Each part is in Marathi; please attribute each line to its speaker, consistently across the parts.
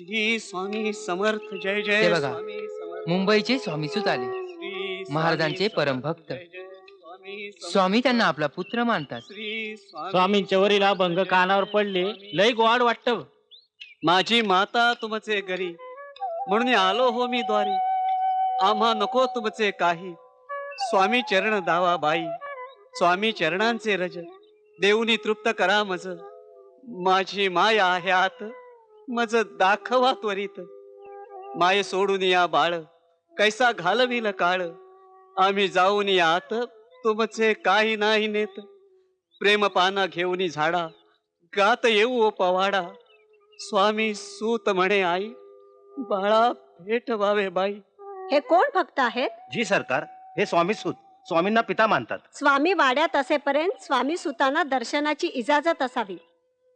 Speaker 1: श्री स्वामी समर्थ जय जय
Speaker 2: बघा,
Speaker 1: स्वामी समर्थ.
Speaker 2: मुंबईचे स्वामीसूत आले
Speaker 1: श्री स्वामी
Speaker 2: महाराजांचे
Speaker 1: समर्थ,
Speaker 2: परमभक्त.
Speaker 1: जय जय स्वामी समर्थ,
Speaker 2: स्वामी त्यांना आपला पुत्र मानतात.
Speaker 1: श्री स्वामी
Speaker 3: स्वामींच्या वरील भंग कानावर पडले लय गोड वाटत.
Speaker 1: माझी माता तुमचे घरी म्हणून आलो हो मी द्वारी. आम्हा नको तुमचे काही. स्वामी चरण दावा बाई स्वामी चरणांचे रज. देऊनी तृप्त करा मज. माझी माया आहे आत. मज दाखवा त्वरित. माये सोडून या बाळ कैसा घालविल काळ. आम्ही जाऊन या आत तुमचे काही नाही नेत. प्रेम पाना घेऊनी झाडा गात येऊ ओ पवाडा. स्वामी सूत म्हणे आई बाळा भेट व्हावे बाई.
Speaker 4: हे कोण भक्त आहेत?
Speaker 5: जी सरकार हे स्वामी सुत. स्वामींना पिता मानतात.
Speaker 4: स्वामी वाड्यात असेपर्यंत स्वामी सुतांना दर्शनाची इजाजत असावी.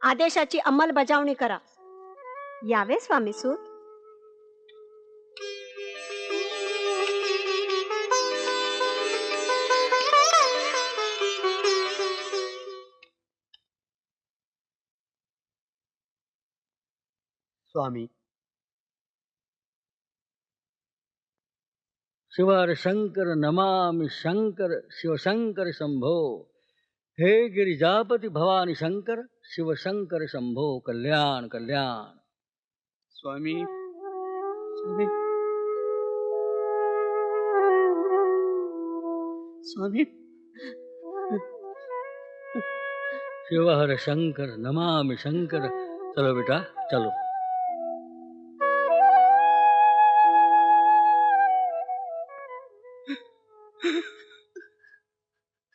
Speaker 4: आदेशाची अंमलबजावणी करा. यावे स्वामी सूत।
Speaker 1: स्वामी,
Speaker 6: शिवर शंकर नमामि शंकर शिवशंकर शंभो। हे गिरिजापति भवानी शंकर, शिवशंकर शंभो कल्याण कल्याण।
Speaker 1: स्वामी। स्वामी। स्वामी।
Speaker 6: शिवहर शंकर नमामि शंकर। चलो बेटा चलो।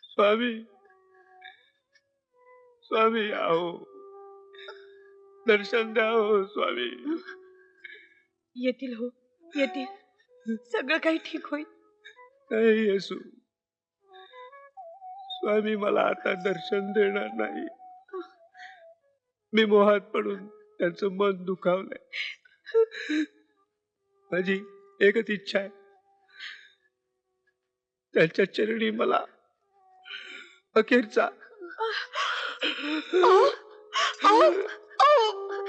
Speaker 1: स्वामी। स्वामी आओ। दर्शन द्या हो स्वामी.
Speaker 7: येतील हो येतील. सगळं काही ठीक होईल.
Speaker 1: नाही येसू. स्वामी मला आता दर्शन देणार नाही. मी मोहात पडून त्यांचं मन दुखावलंय. माझी एकच इच्छा आहे. त्यांच्या चरणी मला अखेरचा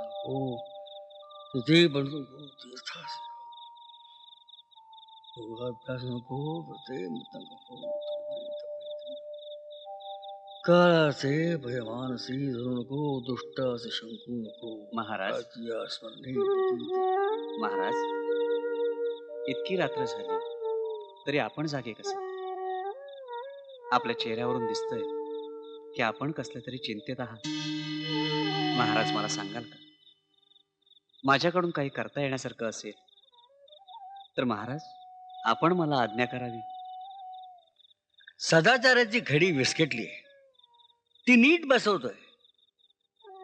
Speaker 6: मदको नतारी शास्त्राभ्यास नको तुझे बनू नको तीर्थास योगाभ्यास नको व्रते मतंग हो काळाचे भयमानसी धरू नको दुष्टाचे शंकू नको
Speaker 1: महाराज? महाराज इतकी रात्र झाली तरी आपण जागे कसे? आपल्या चेहऱ्यावरून दिसतंय की आपण कसल्या तरी चिंतेत आहात. महाराज मला सांगाल का? माझ्याकडून काही करता येण्यासारखं असेल तर महाराज आपण मला आज्ञा करावी.
Speaker 6: सदाचाराची घडी विस्कटली ती नीट बसवतोय.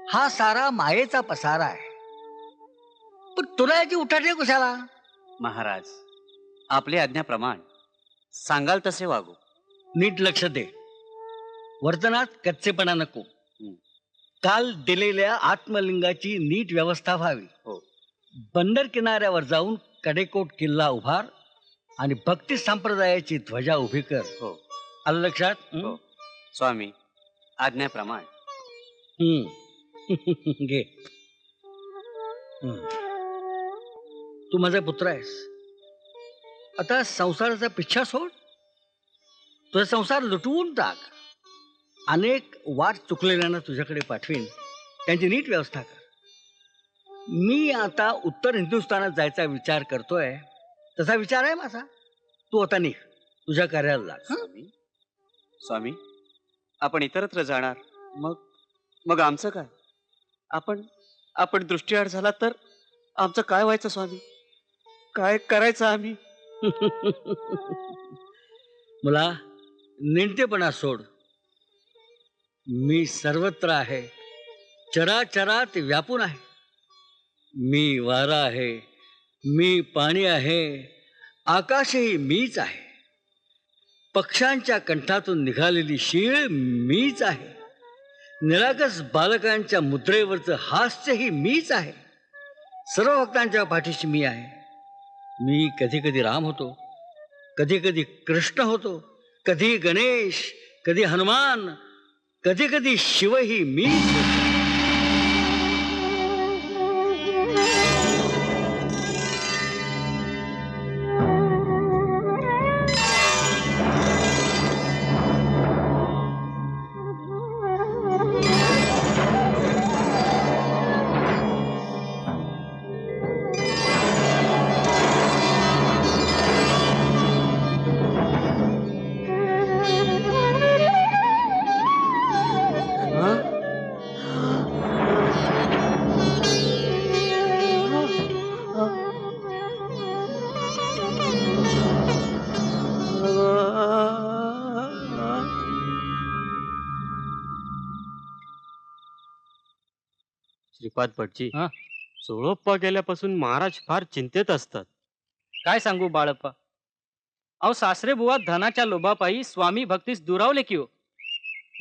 Speaker 6: हा सारा मायेचा पसारा आहे. पण तुला याची उठाठे कशाला?
Speaker 1: महाराज आपली आज्ञाप्रमाण सांगाल तसे वागू.
Speaker 6: नीट लक्ष दे. वर्तनात कच्चेपणा नको. काल दिलेल्या आत्मलिंगाची नीट व्यवस्था व्हावी
Speaker 1: हो.
Speaker 6: बंदर किनाऱ्यावर जाऊन कडेकोट किल्ला उभार आणि भक्ती संप्रदायाची ध्वजा उभी कर
Speaker 1: हो
Speaker 6: आलं लक्षात हं?
Speaker 1: हो. स्वामी आज्ञाप्रमाण
Speaker 6: हं. घे हं. तू माझा पुत्र आहेस आता संसाराचा पिच्छा सोड तुझा संसार लुटवून टाक अनेक वाट चुकलेल्यांना तुझ्याकडे पाठवीन. त्यांची नीट व्यवस्था कर. मी आता उत्तर हिंदुस्थानात जायचा विचार करतोय. तसा विचार आहे माझा. तू आता निघ. तुझ्या कार्याला लाग. हं?
Speaker 1: स्वामी? स्वामी? आपण इतरत्र जाणार. मग मग आमचं काय? आपण आपण दृष्टीआड झाला तर आमचं काय व्हायचं स्वामी? काय करायचं आम्ही?
Speaker 6: मला नेणतेपणा सोड. मी सर्वत्र आहे. चराचरात व्यापून आहे. मी वारा आहे. मी पाणी आहे. आकाशही मीच आहे. पक्ष्यांच्या कंठातून निघालेली शीळ मीच आहे. निरागस बालकांच्या मुद्रेवरचं हास्यही मीच आहे. सर्व भक्तांच्या पाठीशी मी आहे. मी कधी कधी राम होतो. कधी कधी कृष्ण होतो. कधी गणेश कधी हनुमान कधी कधी शिवही मी
Speaker 1: श्रीपाद भटजी.
Speaker 3: हा?
Speaker 1: सोळोप्पा गेल्यापासून महाराज फार चिंतेत असतात.
Speaker 3: काय सांगू बाळप्पा? अहो सासरे बुवा धनाच्या लोभापायी स्वामी भक्तीस दुरावले की हो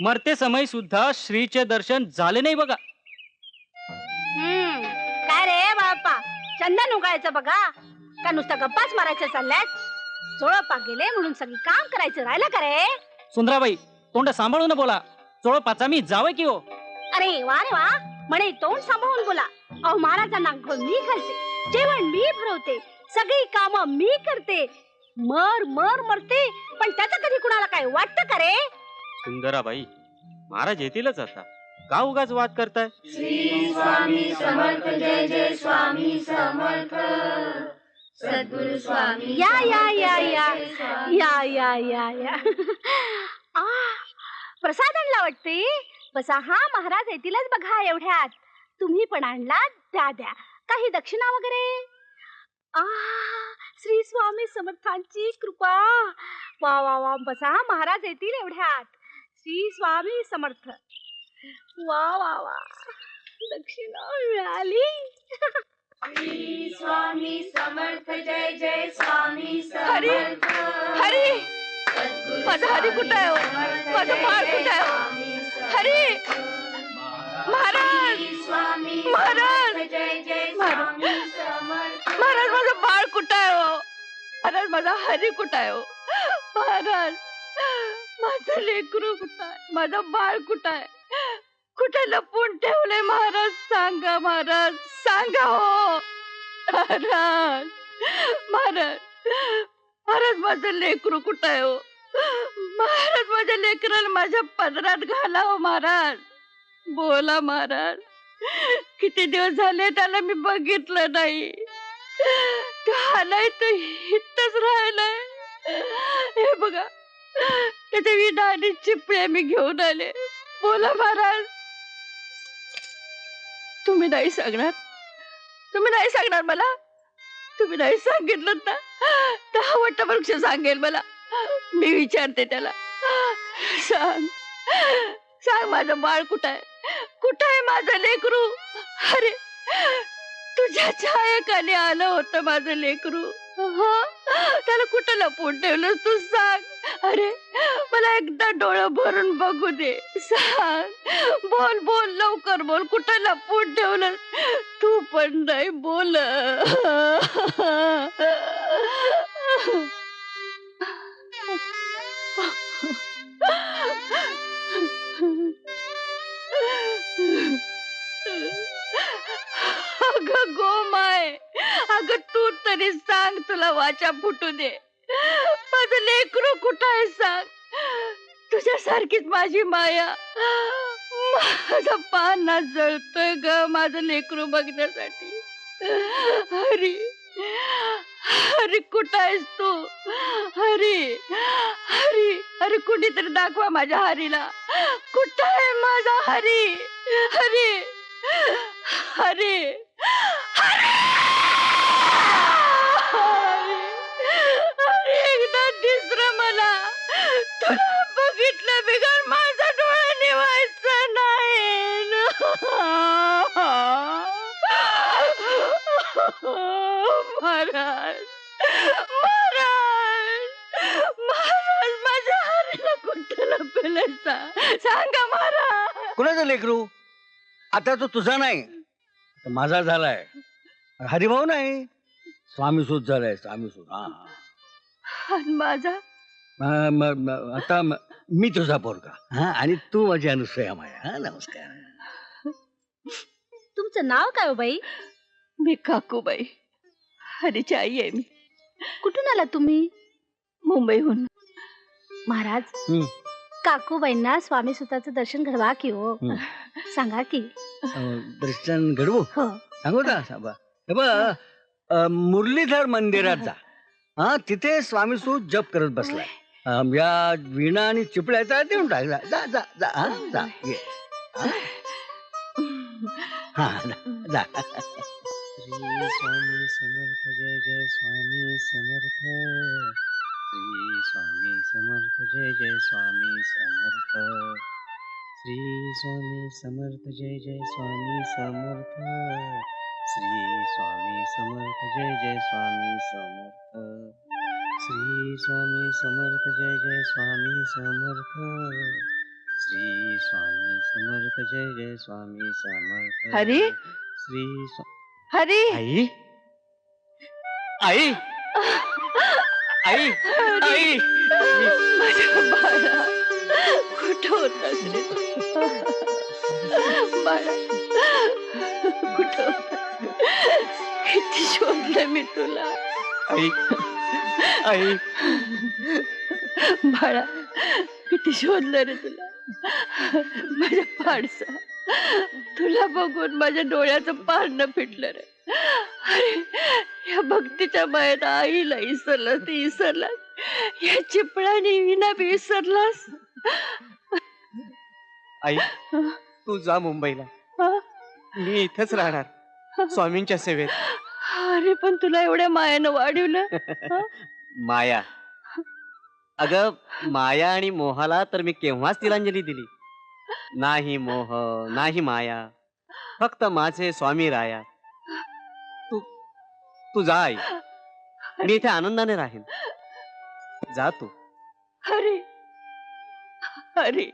Speaker 3: मरते समय सुद्धा श्रीचे दर्शन झाले नाही बघा.
Speaker 4: हम्म, काय रे बाप्पा चंदन उगायचं बघा. का नुसतं गप्पाच मारायचं चालल्यात? चोळपा गेले म्हणून सगळी काम करायचं राहिलं का रे?
Speaker 3: सुंदराबाई तोंड सांभाळून बोला. चोळपाचा मी जावं की हो
Speaker 4: अरे वा रे वा. म्हणे तोंड सांभाळून बोला. अहो महाराजांना अंघोळ मी घालते. जेवण मी भरवते. सगळी कामं मी करते. मर मर मरते. पण त्याचं कधी कुणाला काय वाटतं का रे?
Speaker 1: सुंदराबाई महाराज येतीलच आता. का उगाच वाद करताय?
Speaker 7: श्री स्वामी समर्थ जय जय स्वामी समर्थ. सद्गुरु स्वामी
Speaker 4: या, या, या, या. या या या या. आ प्रसाद आणला वाटते? बसा. हा महाराज येतीलच बघा एवढ्यात. तुम्ही पण आणला द्या द्या. काही दक्षिणा वगैरे? आ श्री स्वामी समर्थांची कृपा. वा वा वा. बसा. महाराज येतील एवढ्यात. श्री स्वामी समर्थ. वा वा वा. दक्षिणा मिळाली.
Speaker 7: श्री स्वामी समर्थ. जय जय स्वामी
Speaker 4: हरी,
Speaker 7: समर्थ.
Speaker 4: हरी. माझं हरी कुठं आहे हो? माझं
Speaker 7: जय
Speaker 4: कुठं आहे हो? हरे! महाराज! महाराज! महाराज! महाराज माझं बाळ कुठं आहे हो? महाराज माझा हरी कुठं आहे हो? महाराज माझं लेकरू कुठं आहे? माझं बाळ कुठं आहे? कुठे लपून ठेवलंय महाराज? सांगा महाराज सांगा हो! महाराज महाराज महाराज माझं लेकरू कुठं आहे हो? महाराज माझ्या लेकराला माझ्या पदरात घालाव हो महाराज. बोला महाराज. किती दिवस झाले त्याला मी बघितलं नाही. तो आलाय तर इथंच राहिलाय. हे बघा त्याच्या विधानी चिपळे मी घेऊन आले. बोला महाराज. तुम्ही नाही सांगणार? तुम्ही नाही सांगणार मला? तुम्ही नाही सांगितलं ना? दहा वट्ट वृक्ष सांगेल मला. मी विचारते त्याला. सांग. सांग माझं बाळ कुठं आहे? कुठं आहे माझं लेकरू? अरे तुझ्या छायकाने आलं होतं माझं लेकरू. हो? त्याला कुठं लपवून ठेवलंस तू सांग. अरे मला एकदा डोळं भरून बघू दे. सांग. बोल बोल लवकर बोल. कुठं लपवून ठेवलं तू पण नाही बोल अगं गोमाय अगं तू तरी सांग तुला वाचा फुटू दे. माझं लेकरू कुठं आहे सांग. तुझ्यासारखीच माझी माया. माझा पाना जळतोय ग माझं लेकरू बघण्यासाठी. हरी. हरी कुठं हरी हरी अरे दाखवा हरीला। कुठं आहे माझा हरी हरी हरी अरे एकदा दिसर मला। तुला बघितलं बिगर
Speaker 6: लेकरू? आता तो तुझा नाही. आता माझा झालाय. हरिभाऊ नाही. स्वामी सुत झालाय स्वामी सुत हा हा.
Speaker 4: आणि माझा?
Speaker 6: म- म- म- आता म- मी तुझा पोरगा. हा आणि तू माझी अनुसया माया. हा नमस्कार.
Speaker 8: तुमचं नाव काय हो बाई?
Speaker 4: मी काकूबाई. हरीची आई आहे मी.
Speaker 8: कुठून आला तुम्ही?
Speaker 4: मुंबईहून.
Speaker 8: महाराज?
Speaker 6: हं.
Speaker 8: काकूबाईंना स्वामी सुताचं दर्शन घडवा की हो.
Speaker 6: हं.
Speaker 8: सांगा की.
Speaker 6: दर्शन घडवू?
Speaker 8: हो.
Speaker 6: सांगू का? हे बघ अं, मुरलीधर मंदिरात जा. हा तिथे स्वामी सूत जप करत बसलाय. या विणा आणि चिपळ्याचा देऊन टाक जा जा जा जा. हा, जा. ये. हा. हा, जा जा.
Speaker 1: श्री स्वामी समर्थ जय जय स्वामी समर्थ. जय जय स्वामी समर्थ। श्री स्वामी समर्थ जय जय स्वामी समर्थ। श्री स्वामी समर्थ जय जय स्वामी समर्थ। श्री स्वामी समर्थ जय जय स्वामी समर्थ। श्री स्वामी समर्थ जय जय स्वामी समर्थ।
Speaker 4: हरी?
Speaker 1: श्री
Speaker 4: हरी?
Speaker 1: आई? आई? आई? आई?
Speaker 4: माझ्या बाळा कुठं होतास रे बाळा कुठं किती शोधलं मी तुला?
Speaker 1: आई आई
Speaker 4: बाळा किती शोधलं रे तुला? माझ्या पाडसा. तुला बघून माझ्या डोळ्याचं पारणं फिटलं रे. अरे या भक्तीच्या मायात आईला इसरलं ती इसरला. या चिपळाने विना विसरलास
Speaker 1: आई तू जा मुंबईला? मी इथेच राहणार स्वामींच्या सेवेत.
Speaker 4: अरे पण तुला एवढ्या मायानं वाढवलं?
Speaker 1: माया. अग माया आणि मोहाला तर मी केव्हाच तिलांजली दिली. नाही मोह नाही माया. फक्त माझे स्वामी राया. तू तू जा आई. मी इथे आनंदाने राहीन. जा तू
Speaker 4: हरी हरी